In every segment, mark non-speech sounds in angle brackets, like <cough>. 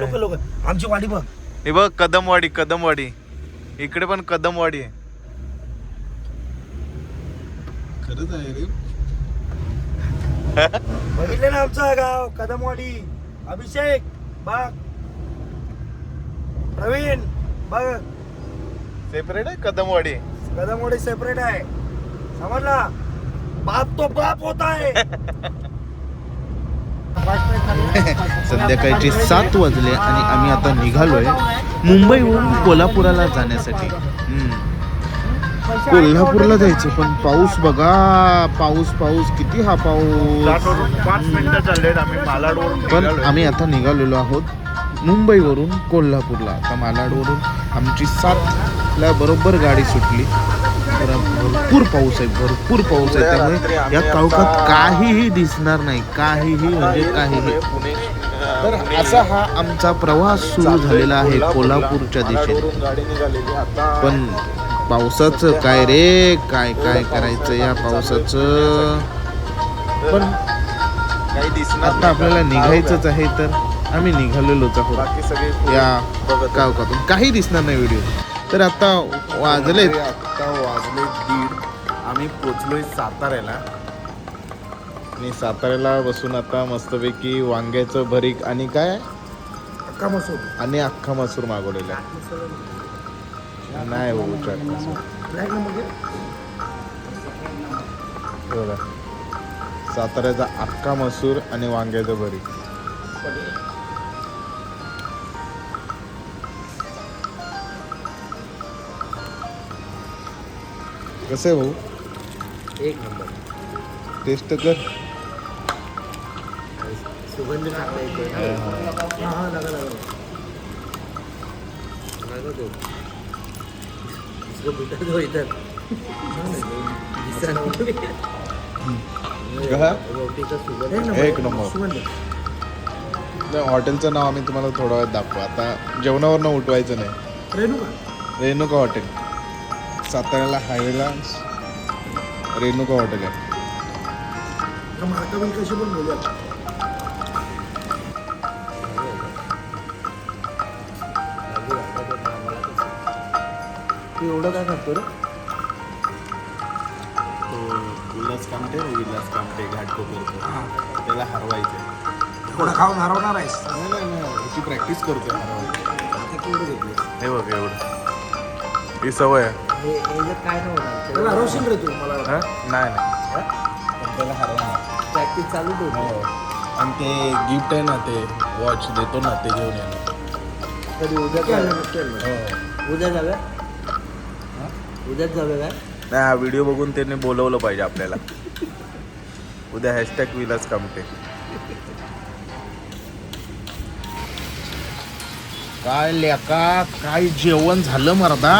लोक लोक आमची वाडी बघ. हे बघ कदमवाडी कदमवाडी. इकडे पण कदमवाडी आहे. खरंच आहे रे. बघितले ना आमचं गाव कदमवाडी. अभिषेक बघ प्रवीण बघ. सेपरेट आहे? कदमवाडी. कदमवाडी सेपरेट आहे. समजला? बाप तो बाप होता है <laughs> <laughs> संध्याकाळचे सात वाजले आणि आम्ही आता निघालोय मुंबईहून कोल्हापुराला जाण्यासाठी. कोल्हापूरला जायचं पण पाऊस बघा पाऊस पाऊस किती हा पाऊस पण. आम्ही आता निघालेलो आहोत मुंबईवरून कोल्हापूरला आता मालाडवरून आमची सातला बरोबर गाडी सुटली भरपूर पाऊस आहे भरपूर पाऊस आहे. त्यामुळे या काळोखात काहीही दिसणार नाही काहीही म्हणजे काहीही. तर असा हा आमचा प्रवास सुरू झालेला आहे कोल्हापूरच्या दिशेने. पण पावसाचं काय रे? काय काय करायचं या पावसाचं? पण आता. आपल्याला निघायचंच आहे तर आम्ही निघालेलोच आहोत. बाकी सगळे पुढे या. कावकातून काही दिसणार नाही व्हिडिओ. तर आता वाजले आम्ही पोचलोय साताऱ्याला. आणि साताऱ्याला बसून आता मस्तपैकी वांग्याचं भरीक आणि काय? अक्का मसूर. आणि अख्खा मसूर मागवलेला. नाही चाट मसूर. ब्लॅक नंबर घे. हे बघा. साताऱ्याचा अख्खा मसूर आणि वांग्याचं भरीक. कसं आहे भाऊ? एक नंबर. टेस्ट कर. सुगंध चांगला येतोय हा. हा लगा लगा. लगा दो इसको बिठा दो इधर कहा? रोटीचा सुगंध. एक नंबर. सुगंध. नाही, हॉटेलचं नाव आम्ही तुम्हाला थोडा वेळ दाखवू. आता जेवणावरनं उठवायचं नाही. रेणुका. रेणुका हॉटेल. साताऱ्याला हायवेला रेणुका हॉटेल आहे का मार्का बिल कशी पण तू एवढं काय करतो रे? विलास कामटे विलास कामटे घाटकोपर त्याला हरवायचं एवढं खाऊन हरवणार आहेस? नाही नाही नाही. ह्याची प्रॅक्टिस करतोय हरवायची. केवढं घेतलीस हे बघ एवढं. ही सवय आहे. हे याच्यात काय नाही होणार त्याला हरवशील रे तू मला हा? नाही नाही. पण त्याला हरवणार. प्रॅक्टिस चालू ठेव. आणि ते गिफ्ट आहे ना ते वॉच देतो ना ते घेऊन येणार कधी उद्या काय उद्या जाऊया? उद्याच जाऊया काय? नाही हा व्हिडिओ बघून त्यांनी बोलवलं पाहिजे आपल्याला. उद्या हॅशटॅग विलास कामटे. काय लेका काय जेवण झालं मर्दा?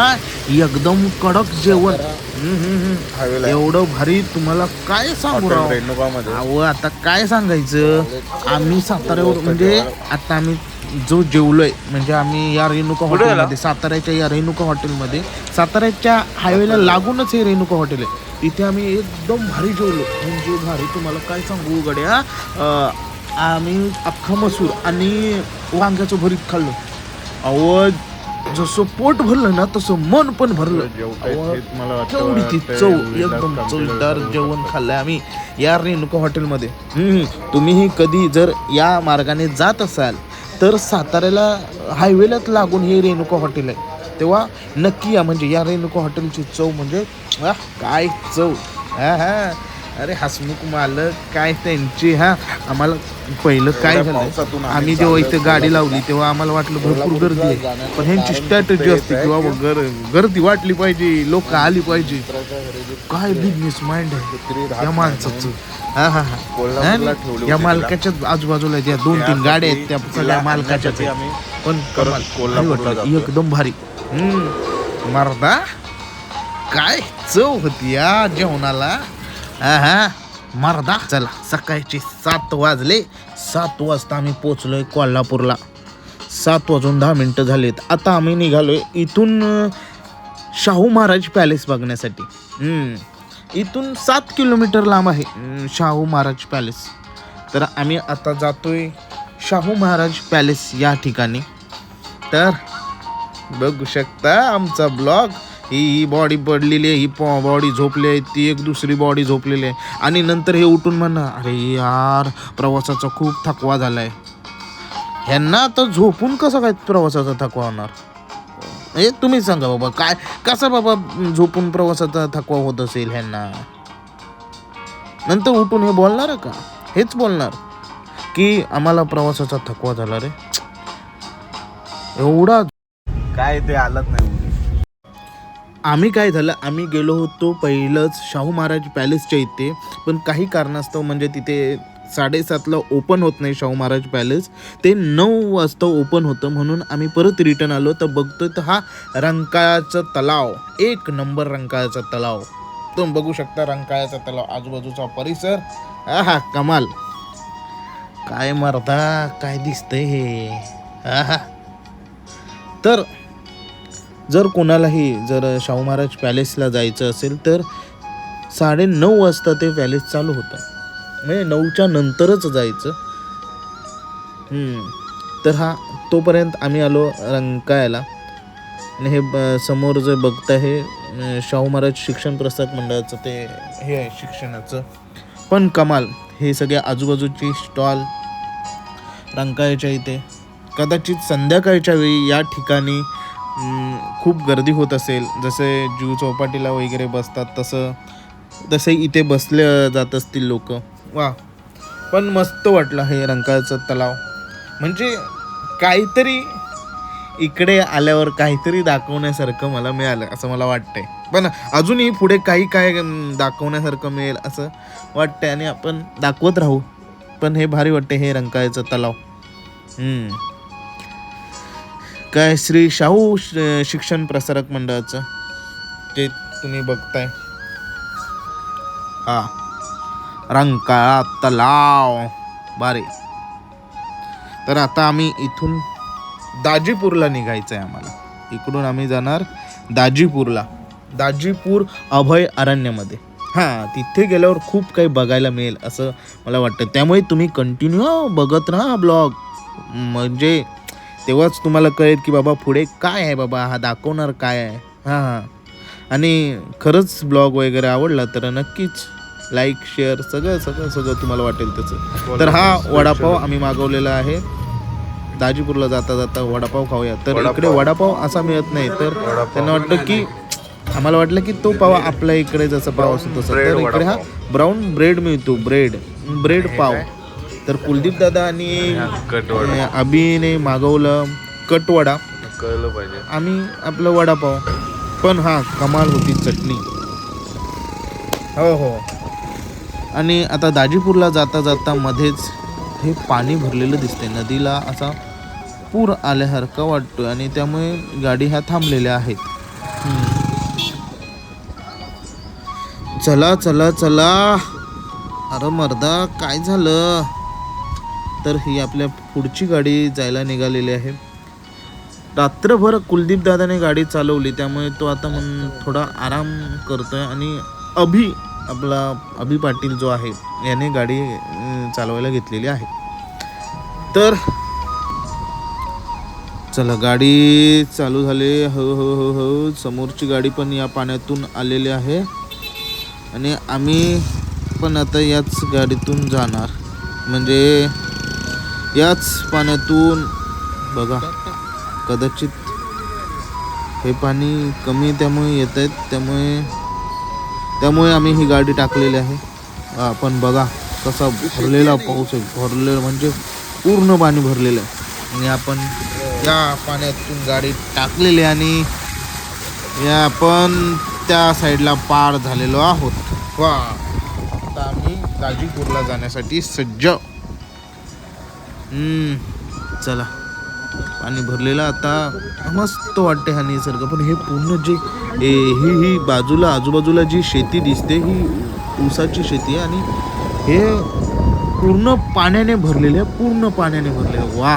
एकदम कडक जेवण. एवढं भारी तुम्हाला काय सांगू राव? रेणुकामध्ये. अहो आता काय सांगायचं? आम्ही साताऱ्यावर म्हणजे आता आम्ही जो जेवलोय म्हणजे आम्ही या रेणुका? हॉटेलमध्ये साताऱ्याच्या या रेणुका हॉटेलमध्ये. साताऱ्याच्या हायवेला लागूनच हे रेणुका हॉटेल आहे. तिथे आम्ही एकदम भारी जेवलो. म्हणजे भारी तुम्हाला काय सांगू गड्या आम्ही अख्खा मसूर आणि वांग्याचं भरीत खाल्लं. अहो जसं पोट भरलं ना तसं मन पण भरलं. अहो, केवढी ती चव एकदम चवदार जेवण. खाल्लंय आम्ही. या रेणुका हॉटेलमध्ये. हम्म, तुम्हीही कधी जर या मार्गाने जात असाल तर साताऱ्याला हायवेलाच लागून हे रेणुका हॉटेल आहे. तेव्हा नक्की या म्हणजे या रेणुका हॉटेलची चव म्हणजे काय चव. हा हा. अरे हसमुख मालक काय त्यांची हा? आम्हाला पहिलं काय झालं पावसातून आम्ही आम्ही जेव्हा इथे गाडी लावली तेव्हा आम्हाला वाटलं भरपूर गर्दी आहे. पण ह्यांची स्ट्रॅटजी असते की बाबा गर गर्दी वाटली पाहिजे लोक आली पाहिजे. काय बिझनेस माइंड आहे? या माणसाचं. हा हा हा. कोल्हापूरला हा? ठेवली या होती मालकाच्या आजूबाजूला ज्या दोन तीन गाड्या आहेत त्या सगळ्या मालकाच्याच आहेत. आम्ही पण कमाल. कोल्हापूरला वाटलं. एकदम भारी. हम्म. मर्दा काय चव होती या जेवणाला? हा हा मर्दा. चला. सकाळचे सात वाजले. सात वाजता आम्ही पोचलोय कोल्हापूरला. सात वाजून दहा मिनिटं झालेत. आता आम्ही निघालोय इथून शाहू महाराज पॅलेस बघण्यासाठी. इथून सात किलोमीटर लांब आहे शाहू महाराज पॅलेस. तर आम्ही आता जातोय शाहू महाराज पॅलेस या ठिकाणी. तर बघू शकता आमचा ब्लॉग. ही ही बॉडी पडलेली आहे ही बॉडी झोपली आहे ती एक दुसरी बॉडी झोपलेली आहे. आणि नंतर हे उठून म्हणणं अरे यार प्रवासाचा खूप थकवा झालाय. ह्यांना आता झोपून कसं काय प्रवासाचा थकवा होणार? हे तुम्ही सांगा बाबा काय कसा बाबा झोपून प्रवासाचा थकवा होत असेल ह्यांना? नंतर उठून हे बोलणार का? हेच बोलणार. की आम्हाला प्रवासाचा थकवा झाला रे. एवढा काय ते आलत नाही. आम्ही काय झालं आम्ही गेलो होतो पहिलंच शाहू महाराज पॅलेसच्या इथे. पण काही कारणास्तव म्हणजे तिथे साडेसातला ओपन होत नाही शाहू महाराज पॅलेस ते नऊ वाजता ओपन होतं म्हणून आम्ही परत रिटर्न आलो. तर बघतोय तर हा रंकाळाचा तलाव एक नंबर रंकाळाचा तलाव. तुम्ही बघू शकता रंकाळाचा तलाव आजूबाजूचा परिसर. हा कमाल. काय मरदा काय दिसतंय हे? आहा. तर जर कोणालाही जर शाहू महाराज पॅलेसला जायचं असेल तर साडे नऊ वाजता ते पॅलेस चालू होतं. म्हणजे नऊच्या नंतरच जायचं. तर हा तोपर्यंत आम्ही आलो रंकायला आणि हे ब- समोर जे बघता हे शाहू महाराज शिक्षण प्रसाद मंडळाचं ते हे आहे शिक्षणाचं. पण कमाल हे सगळे आजूबाजूची स्टॉल रंकाळ्याच्या इथे. कदाचित संध्याकाळच्या वेळी या ठिकाणी खूप गर्दी होत असेल. जसे जू चौपाटीला वगैरे बसतात तसं तसे इथे बसले जात असतील लोक. वा. पण मस्त वाटलं हे रंकाळचं तलाव. म्हणजे काहीतरी इकडे आल्यावर काहीतरी दाखवण्यासारखं मला मिळालं असं मला वाटतंय. पण अजूनही पुढे काही काय दाखवण्यासारखं मिळेल असं वाटतंय. आणि आपण दाखवत राहू. पण हे भारी वाटते हे रंकाळचं तलाव. हम्म. काय श्री शाहू श- शिक्षण प्रसारक मंडळाचं? ते तुम्ही बघताय. हा. रंकाळा तलाव. बारे तर आता आम्ही इथून दाजीपूरला निघायचं आहे आम्हाला. इकडून आम्ही जाणार दाजीपूरला. दाजीपूर अभय अरण्यामध्ये. हां तिथे गेल्यावर खूप काही बघायला मिळेल असं मला वाटतं. त्यामुळे तुम्ही कंटिन्यू बघत राहा ब्लॉग. म्हणजे तेव्हाच तुम्हाला कळेल की बाबा पुढे काय आहे बाबा हा दाखवणार काय आहे. हां हां. आणि खरंच ब्लॉग वगैरे आवडला तर नक्कीच लाईक शेअर सगळं सगळं सगळं तुम्हाला वाटेल त्याचं. तर हा वडापाव आम्ही मागवलेला आहे. दाजीपूरला जाता जाता वडापाव खाऊया. तर. इकडे वडापाव असा मिळत नाही तर त्यांना वाटतं की आम्हाला वाटलं की तो पाव आपल्या इकडे जसं पाव असतो तसं. तर इकडे हा ब्राऊन ब्रेड मिळतो ब्रेड. ब्रेड पाव. तर कुलदीप दादा आणि कटवड. अभिने मागवलं कटवडा. कळलं पाहिजे. आम्ही आपलं वडापाव. पण हा कमाल होती चटणी. हो हो. आणि आता दाजीपूरला जाता जाता मध्येच हे पाणी भरलेलं दिसते नदीला असा पूर आल्यासारखा वाटतोय आणि त्यामुळे गाडी ह्या थांबलेल्या आहेत. चला चला चला. अरे मर्दा काय झालं? तर ही आपल्या पुढची गाडी जायला निघालेली आहे. रात्रभर कुलदीप दादाने गाडी चालवली त्यामुळे तो आता मन थोडा आराम करतोय आणि अभि आपला अभि पाटील जो आहे याने गाडी चालवायला घेतलेली आहे. तर चला गाडी चालू झाली हळूहळू हो हो हो समोरची गाडी पण या पाण्यातून आलेली आहे. आणि आम्ही पण आता याच गाडीतून जाणार. म्हणजे याच पाण्यातून बघा कदाचित हे पाणी कमी त्यामुळे येत आहेत त्यामुळे त्यामुळे आम्ही ही गाडी टाकलेली आहे. आपण बघा कसा भरलेला पाऊस आहे. भरलेला म्हणजे पूर्ण पाणी भरलेलं आहे. आणि आपण या पाण्यातून गाडी टाकलेली आणि या आपण त्या साईडला पार झालेलो आहोत. वा. आता आम्ही गाजीपूरला जाण्यासाठी सज्ज चला. पाणी भरलेलं आता मस्त वाटते हा निसर्ग. पण हे पूर्ण जे ए, ही ही बाजूला आजूबाजूला जी शेती दिसते ही ऊसाची शेती आहे आणि हे पूर्ण पाण्याने भरलेले आहे पूर्ण पाण्याने भरलेले वा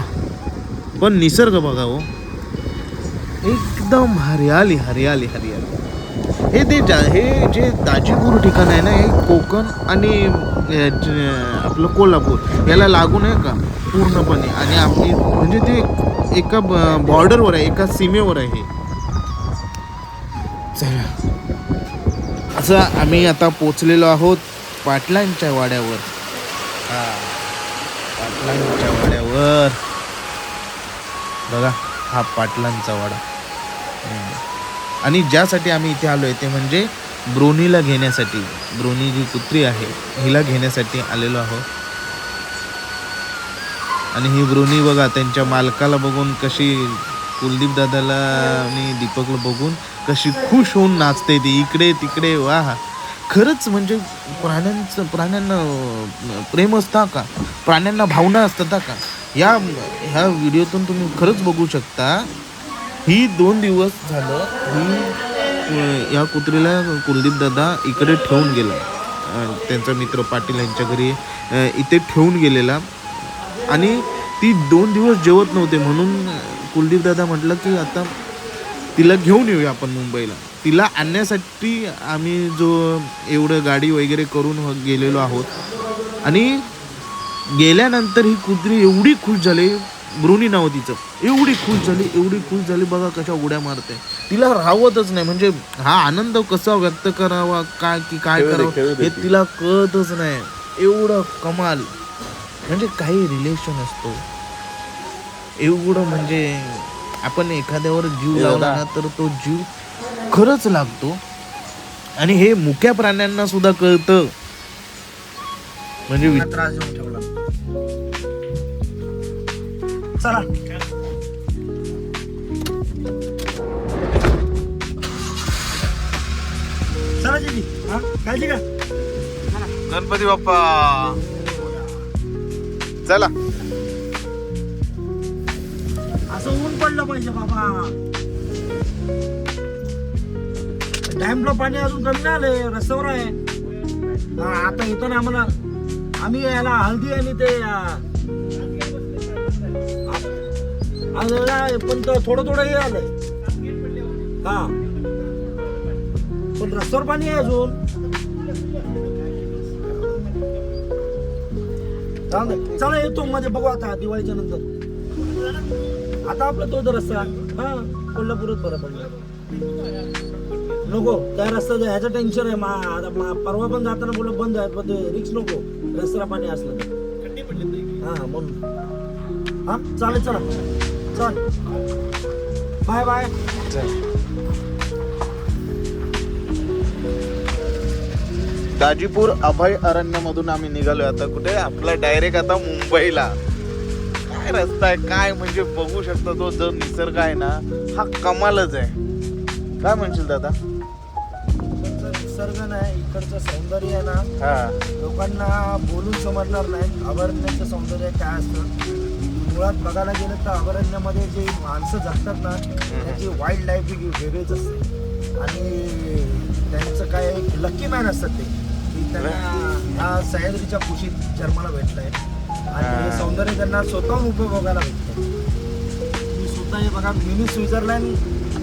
पण निसर्ग बघा हो. एकदम हरियाली हरियाली हरियाली. हे ते जा हे जे दाजीपूर ठिकाण आहे ना हे कोकण आणि आपलं कोल्हापूर याला लागून आहे का? पूर्णपणे. आणि आपली म्हणजे ते एका बॉर्डरवर आहे एका सीमेवर आहे हे. चला. असं आम्ही आता पोचलेलो आहोत पाटलांच्या वाड्यावर. हां पाटलांच्या वाड्यावर. बघा हा पाटलांचा वाडा. आणि ज्यासाठी आम्ही इथे आलो आहे ते म्हणजे ब्रोनीला घेण्यासाठी ब्रोनी जी कुत्री आहे हिला घेण्यासाठी आलेलो आहोत. आणि ही ब्रोनी बघा त्यांच्या मालकाला बघून कशी कुलदीप दादाला आणि दीपकला बघून कशी खुश होऊन नाचते ती. इकडे तिकडे वा. खरंच म्हणजे प्राण्यांचं प्राण्यांना प्रेम असता का? प्राण्यांना भावना असतात का? या ह्या व्हिडिओतून तुम्ही खरंच बघू शकता. ही दोन दिवस झालं ही या कुत्रीला कुलदीप दादा इकडे ठेवून गेला. त्यांचा मित्र पाटील यांच्या घरी इथे ठेवून गेलेला. आणि ती दोन दिवस जेवत नव्हते म्हणून कुलदीप दादा म्हटलं की आता तिला घेऊन येऊया आपण मुंबईला. तिला आणण्यासाठी आम्ही जो एवढं गाडी वगैरे करून हो गेलेलो आहोत. आणि गेल्यानंतर ही कुत्री एवढी खुश झाली ब्रुनी नाव तिचं. एवढी खुश झाली एवढी खुश झाली बघा कशा उड्या मारते. तिला राहवतच नाही. म्हणजे हा आनंद कसा व्यक्त करावा काय की काय करावं हे ती. तिला कळतच नाही. एवढं कमाल. म्हणजे काही रिलेशन असतो. एवढं म्हणजे आपण एखाद्यावर जीव लावला. ना तर तो जीव खरंच लागतो. आणि हे मुक्या प्राण्यांना सुद्धा कळतं. म्हणजे त्रास देऊन ठेवला. चला. हा? काळजी का गणपती बाप्पा. चला. असं ऊन पडलं पाहिजे बाबा. डॅमला पाणी अजून कमी नाही आलंय रस्त्यावर आहे. हा, आता येतो ना आम्हाला. आम्ही याला हल्दी आणि ते आ, आ- आ- पण तो थोडं थोडं हे आलंय. हा. पण रस्त्यावर पाणी आहे अजून. चला येतो मध्ये बघू आता दिवाळीच्या नंतर. आता आपला तो रस्ता हा कोल्हापूरच बरं पडलं नको त्या रस्त्याचं ह्याचं टेन्शन आहे मा आता मा- परवा पण जाताना बोललं बंद आहे पण ते रिक्स नको. रस्त्याला पाणी असलं तर. हा म्हणून. हा चालेल चला. चल. Bye bye. दाजीपूर अभय अरण्यमधून आम्ही निघालोय. आता कुठे? आपला डायरेक्ट आता मुंबईला. काय रस्ता आहे? काय म्हणजे बघू शकता तो जो निसर्ग आहे ना हा कमालच आहे. काय म्हणशील दादा? निसर्ग नाही इकडचं सौंदर्य आहे ना. हा. लोकांना बोलून समजणार नाही. अभयारण्याचं सौंदर्य काय असतं? मुळात बघायला गेलं तर अभयारण्यामध्ये जे माणसं जगतात ना त्याची वाईल्ड लाईफ ही वेगळीच असते. आणि त्यांचं काय लकी मॅन असतात ते. त्यांना ह्या सह्याद्रीच्या कुशीत जन्माला भेटलंय आणि हे हा. सौंदर्य त्यांना स्वतःहून उपभोगायला भेटतं मी स्वतः हे बघा मिनी स्वित्झर्लंड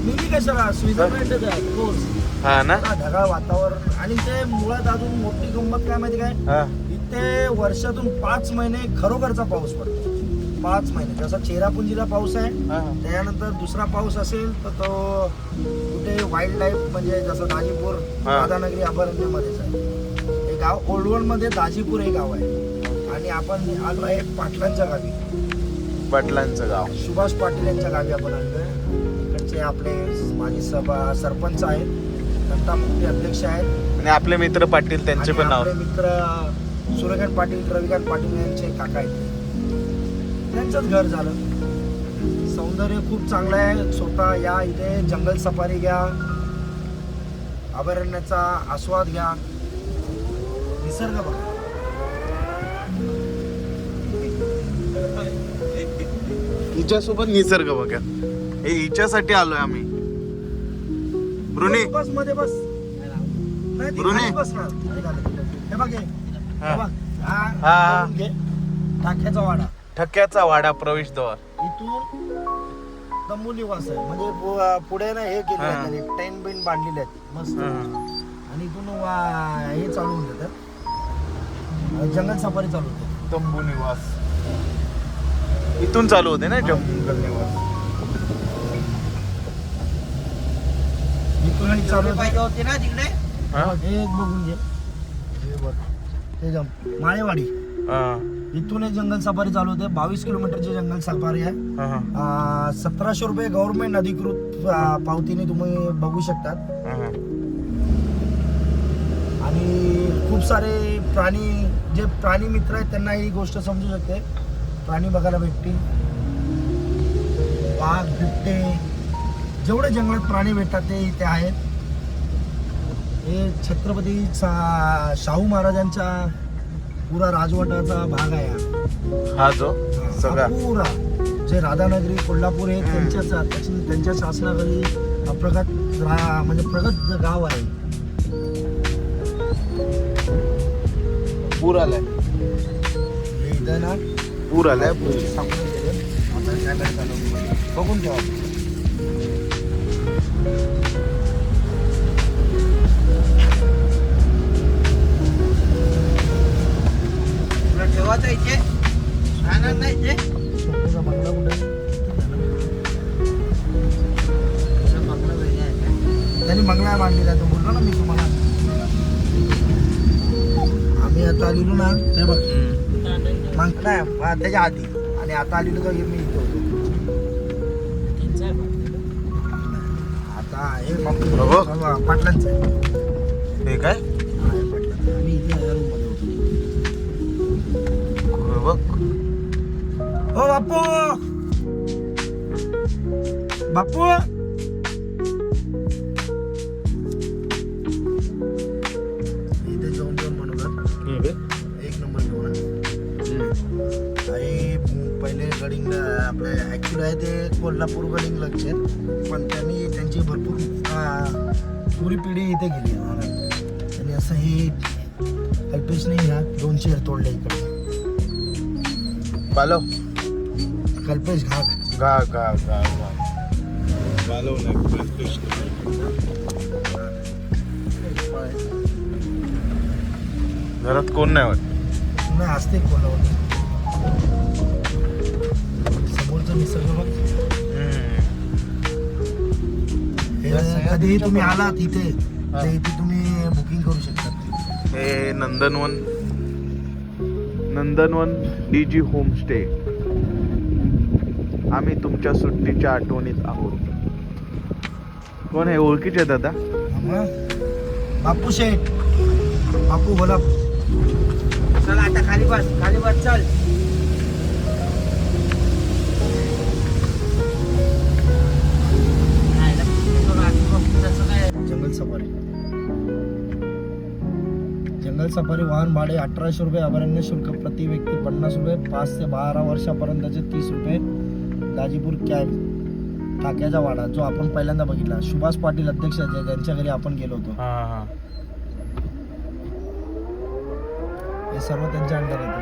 मिनी कशाला? स्वित्झर्लंडच आहे कोर्स हा ना. ढगाळ वातावरण. आणि ते मुळात अजून मोठी गंमत काय माहिती काय? हा. इथे वर्षातून पाच महिने खरोखरचा पाऊस पडतो. पाच महिने. जसा चेरापुंजीला पाऊस आहे हा. त्यानंतर दुसरा पाऊस असेल तर तो कुठे वाईल्ड लाईफ म्हणजे जसं दाजीपूर हा. राधानगरी अभयारण्यामध्येच आहे. हे गाव ओल्डवलमध्ये दाजीपूर हे गाव आहे. आणि आपण आलो आहे पाटलांच्या गावी. पाटलांचं गाव. सुभाष पाटील यांच्या गावी आपण आलोय इकडचे आपले माजी सभा सरपंच आहेत. दत्तामुक्ती अध्यक्ष आहेत. आणि आपले मित्र पाटील त्यांचे आणि पण नाव. आपले मित्र सूर्यकांत पाटील रविकांत पाटील यांचे काका आहेत. त्यांचंच घर झालं. सौंदर्य खूप चांगलं आहे. स्वतः या इथे जंगल सफारी घ्या. अभयारण्याचा आस्वाद घ्या. निसर्ग बघा हिच्यासोबत निसर्ग बघा हे हिच्यासाठी आलोय आम्ही ब्रुनी बसमध्ये बस नाही ती ब्रुनी. खाली बस ना. हे घाल. हे बघ हे. हा. हे बघ. हा, हा. बघून घे. टाक्याचा वाडा ठक्क्याचा वाडा प्रवेशद्वार इथून तंबू निवास आहे म्हणजे पु- पुढे ना हे केले हा. टेन बिन बांधलेले आहेत मस्त आणि इथून वा- हे चालू होऊन जातात जंगल सफारी चालू होते. तंबू निवास. इथून चालू होते ना जंगल निवास. इथून चालू होते. पाहिजे होते ना तिकडे? हा? हे एक बघून घे. हे बघ. हे जम माळेवाडी. हा, इथून एक जंगल सफारी चालू होते. बावीस किलोमीटरची जंगल सफारी आहे. हा, हा, सतराशे रुपये गव्हर्नमेंट अधिकृत पावतीने तुम्ही बघू शकतात. हा, हा. आणि खूप सारे प्राणी जे प्राणी मित्र आहेत त्यांना ही गोष्ट समजू शकते. प्राणी बघायला भेटतील. वाघ बिबटे जेवढे जंगलात प्राणी भेटतात ते इथे आहेत. हे छत्रपती शाहू महाराजांच्या पुरा राजवटाचा भाग आहे हा. जो सगळा. पुरा. जे राधानगरी कोल्हापूर हे त्यांच्याच त्याची- त्यांच्या शासनाखाली प्रगत म्हणजे प्रगत गाव आहे. पूर आलाय. पूर आलाय. पूर सापडून गेले. आता कॅमेरा चालवून बघून ठेवा. ठेवायचं इथे? राहणार नाही इथे? बंगला कुठे? त्यांनी बंगला बांधलेला तो बोललो ना मी तुम्हाला. आम्ही आता आलेलो ना ते बघ. बंगला आहे हा, त्याच्या आधी. आणि आता आलेलो तर मी इथे होतो. आता हे बघ. पाटलांचं आहे. हे काय? हा, हे पाटलांचं आहे. आम्ही इथे या रूममध्ये होतो. बघ. ओ बापू बापू आहे ते कोल्हापूर गडिंग लक्षे पण त्यांनी त्यांची भरपूर पुरी पिढी इथे गेली. आणि असं हे कल्पेशने ह्या दोन शेर तोडले इकडे. पालव कल्पेश घाट गा गा गा गा चालवलाय कृष्ण घरात कोण नाही वाटत? नाही असते कोल्हापूर समोरचा निसर्ग बघ. हे कधीही तुम्ही आलात इथे? तर इथे तुम्ही बुकिंग करू शकता. हे नंदनवन नंदनवन डी जी होमस्टे. आम्ही तुमच्या सुट्टीच्या आठवणीत आहोत. कोण आहे? ओळखीचे दादा बापू शेठ. बापू बोला. चल आता खाली बस खाली बस चल. सफारी वाहन भाडे अठराशे रुपये अभयारण्य शुल्क प्रति व्यक्ती पन्नास रुपये पाच ते बारा वर्षापर्यंतचे तीस रुपये गाजीपूर कॅम्प टाक्याचा वाडा जो आपण पहिल्यांदा बघितला. सुभाष पाटील अध्यक्ष ज्यांच्या घरी आपण गेलो होतो. हे सर्व त्यांच्या अंडर येतं.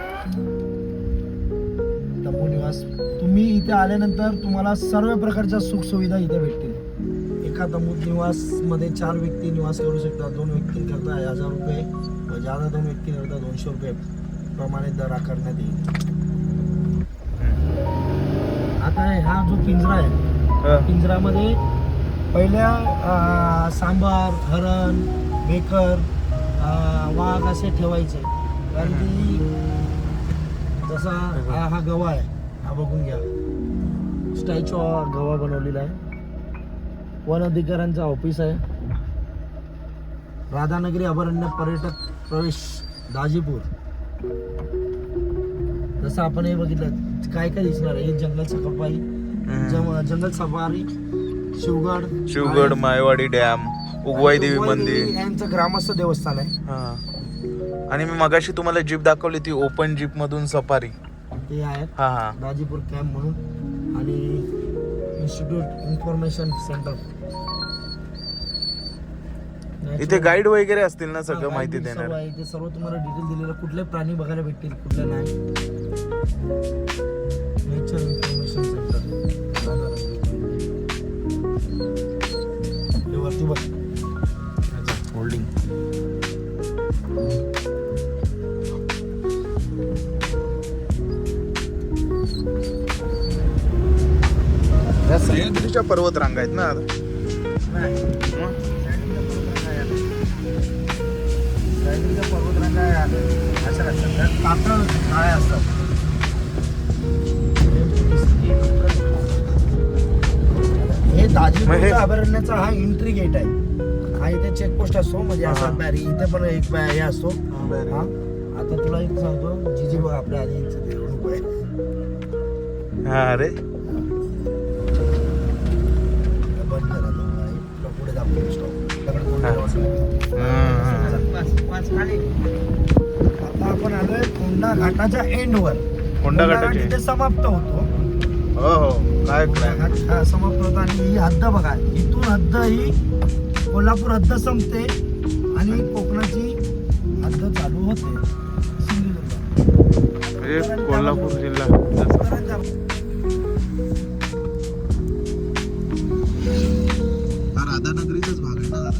तंबू निवास. तुम्ही इथे आल्यानंतर तुम्हाला सर्व प्रकारच्या सुखसुविधा इथे भेटतील. एका तंबू निवासमध्ये चार व्यक्ती निवास करू शकतात. दोन व्यक्तींकरता हजार रुपये. व ज्यादा दोन व्यक्तींकरता दोनशे रुपये प्रमाणे दर आकारण्यात येईल. आता हा जो पिंजरा आहे पिंजरामध्ये पहिल्या सांबार हरण बेकर वाघ असे ठेवायचे. कारण की जसा हा हा गवा आहे हा बघून घ्या. स्टॅच्यू गवा बनवलेला आहे. वन अधिकाऱ्यांचा ऑफिस आहे. राधानगरी अभयारण्य पर्यटक प्रवेश दाजीपूर. जसं आपण हे बघितलं काय काय दिसणार आहे? जंगल सफारी जंगल सफारी शिवगड शिवगड मायवाडी डॅम उगवाई देवी मंदिर. यांचं ग्रामस्थ देवस्थान आहे. हा. आणि मी मगाशी तुम्हाला जीप दाखवली ती ओपन जीप मधून सफारी. ते आहेत हा हा. दाजीपूर कॅम्प म्हणून. आणि इन्स्टिट्यूट इन्फॉर्मेशन सेंटर. इथे गाईड वगैरे असतील ना सगळं माहिती देणार. इथे सर्व तुम्हाला डिटेल दिलेलं कुठले प्राणी बघायला भेटतील कुठले नाही. नेचर इन्फॉर्मेशन वरती बघ. होल्डिंग सह्याद्रीच्या पर्वत रांगा आहेत ना पर्वतरांगा अशा असतात काळ्या असतात हे मग दाजीपूरच्या अभयारण्याचा हा एंट्री गेट आहे हा इथे चेकपोस्ट असतो म्हणजे असा बॅरी इथे पण एक बॅ- हे असतो हा आता तुला एक सांगतो जिजी बघ आपल्या आजीचं ते रूप आहे हा अरे बंद करा तो. पुढे दाखवतो स्टॉप कोण आता आपण आलोय कोंडा घाटाच्या एंडवर कोंडा घाटाची इथे समाप्त होतो. हो हो. काय घाट हा समाप्त होतो आणि ही हद्द बघा. इथून हद्द ही कोल्हापूर हद्द संपते आणि कोकणाची हद्द चालू होते. सिंधुदुर्ग. कोल्हापूर जिल्हा. राधानगरीचाच भाग आहे ना.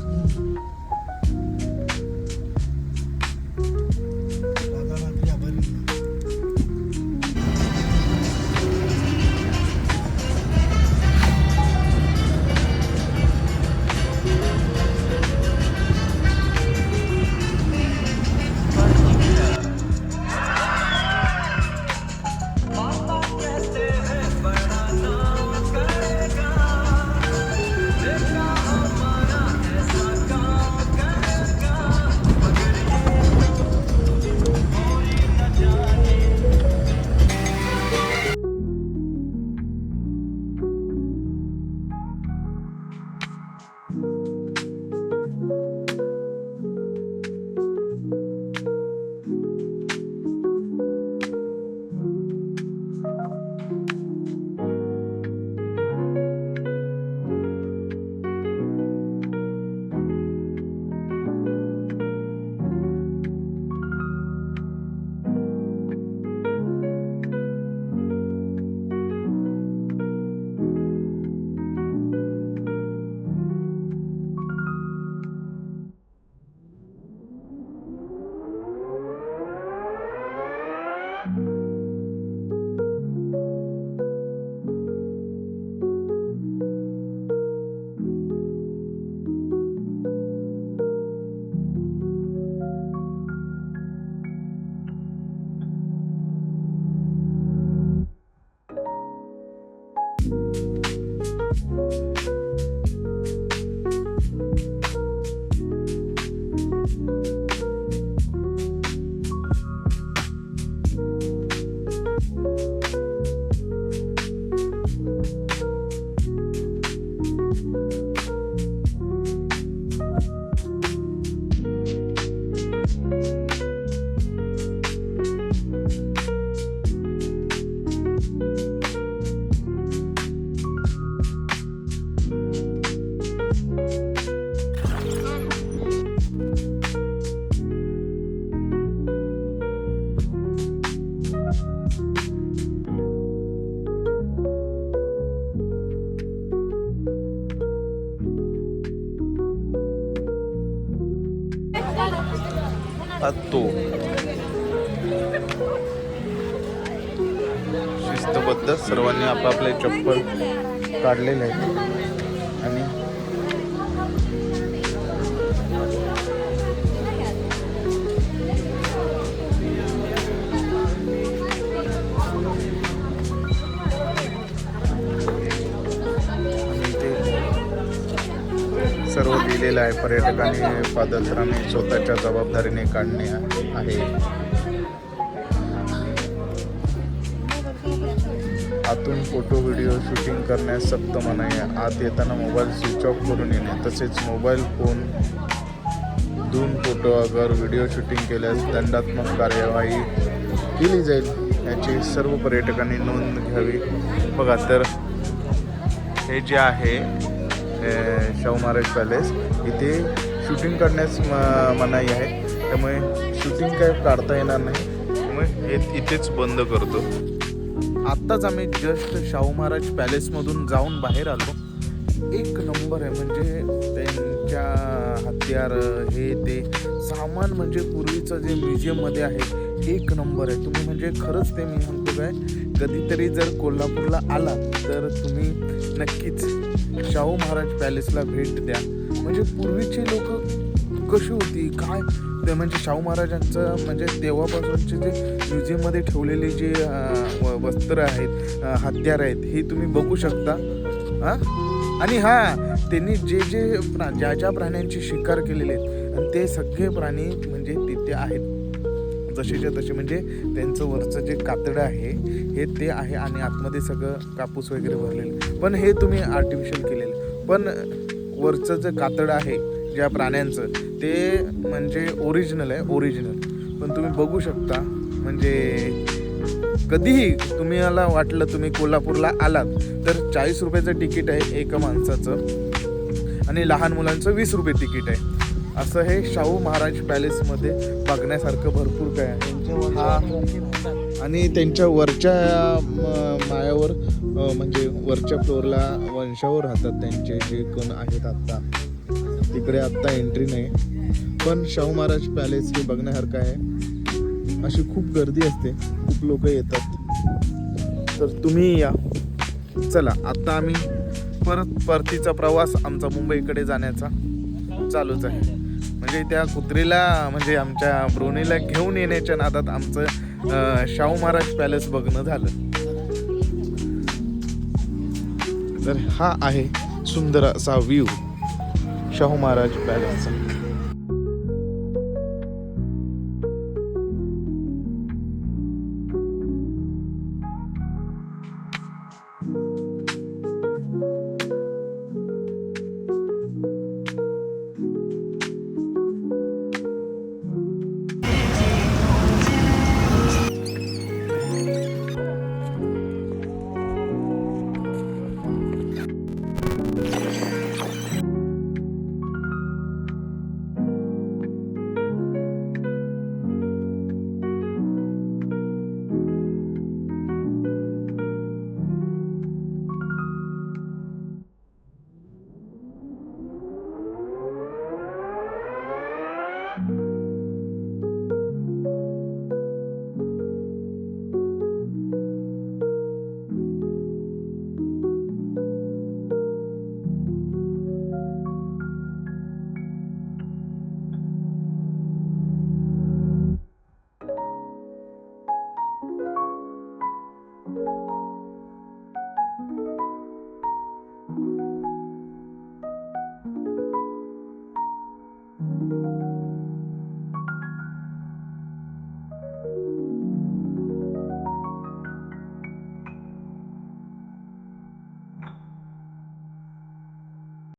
शिस्तबद्ध सर्वांनी आपापले चप्पल काढलेले आहेत. आणि सर्व दिलेलं आहे. पर्यटकांनी पादत्राने स्वतःच्या जबाबदारीने काढणे आहे. आतून फोटो व्हिडिओ शूटिंग करण्यास सक्त मनाई आहे. आत येताना मोबाईल स्विच ऑफ करून येणे. तसेच मोबाईल फोन दोन फोटो अगर व्हिडिओ शूटिंग केल्यास दंडात्मक कार्यवाही केली जाईल याची सर्व पर्यटकांनी नोंद घ्यावी. बघा तर हे जे आहे शाहू महाराज पॅलेस इथे शूटिंग करण्यास म- मनाई आहे. त्यामुळे शूटिंग काय काढता येणार नाही. त्यामुळे हे इथेच बंद करतो. आत्ताच आम्ही जस्ट शाहू महाराज पॅलेसमधून जाऊन बाहेर आलो. एक नंबर आहे म्हणजे त्यांच्या हत्यार हे ते सामान म्हणजे पूर्वीचं जे म्युझियममध्ये आहे एक नंबर आहे. तुम्ही म्हणजे खरंच ते मी म्हणतो काय कधीतरी जर कोल्हापूरला आला तर तुम्ही नक्कीच शाहू महाराज पॅलेसला भेट द्या. म्हणजे पूर्वीची लोक कशी होती काय ते म्हणजे शाहू महाराजांचं म्हणजे तेव्हापासूनचे जे म्युझियममध्ये ठेवलेले जे व- वस्त्र आहेत हत्यार आहेत हे तुम्ही बघू शकता. हां? आणि हां त्यांनी जे जे प्रा ज्या ज्या प्राण्यांची शिकार केलेले आहेत आणि ते सगळे प्राणी म्हणजे तिथे आहेत. जसेच्या तसे म्हणजे त्यांचं वरचं जे कातडं आहे हे ते आहे आणि आतमध्ये सगळं कापूस वगैरे भरलेलं पण हे तुम्ही आर्टिफिशियल केलेलं पण वरचं जे कातडं आहे ज्या प्राण्यांचं ते म्हणजे ओरिजिनल आहे ओरिजिनल पण तुम्ही बघू शकता म्हणजे कधीही तुम्ही मला वाटलं तुम्ही कोल्हापूरला आलात तर चाळीस रुपयाचं तिकीट आहे एका माणसाचं आणि लहान मुलांचं वीस रुपये तिकीट आहे. असं हे शाहू महाराज पॅलेसमध्ये बघण्यासारखं भरपूर काय आहे. हा. आणि त्यांच्या वरच्या म- माळ्यावर अ, म्हणजे वरच्या फ्लोअरला वंशावर राहतात त्यांचे जे कोण आहेत आत्ता. तिकडे आत्ता एंट्री नाही. पण शाहू महाराज पॅलेस हे बघण्यासारखं आहे. अशी खूप गर्दी असते. खूप लोक येतात. तर तुम्ही या. चला आता आम्ही परत परतीचा प्रवास आमचा मुंबईकडे जाण्याचा चालूच आहे. म्हणजे त्या कुत्रीला म्हणजे आमच्या ब्रोनीला घेऊन येण्याच्या नादात आमचं शाहू महाराज पॅलेस बघणं झालं. तर हा आहे सुंदर असा व्ह्यू शाहू महाराज पॅलेसचा